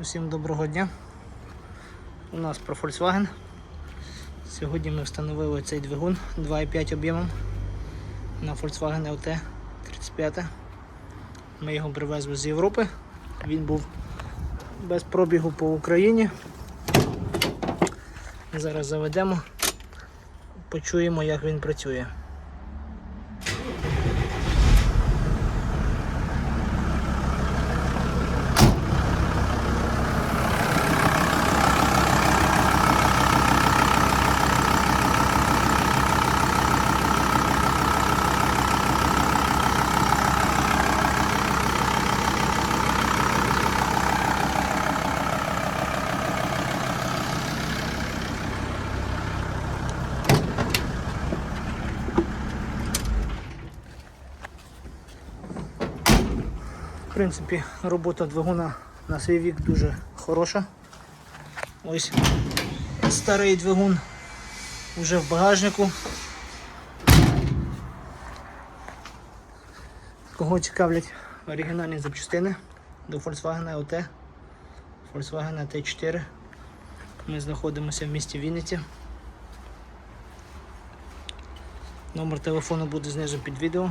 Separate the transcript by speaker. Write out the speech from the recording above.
Speaker 1: Усім доброго дня. У нас про Volkswagen. Сьогодні ми встановили цей двигун 2,5 об'ємом на Volkswagen LT 35. Ми його привезли з Європи. Він був без пробігу по Україні. Зараз заведемо, почуємо, як він працює. В принципі, робота двигуна на свій вік дуже хороша. Ось старий двигун вже в багажнику. Кого цікавлять оригінальні запчастини до Volkswagen LT, Volkswagen T4. Ми знаходимося в місті Вінниці. Номер телефону буде знизу під відео.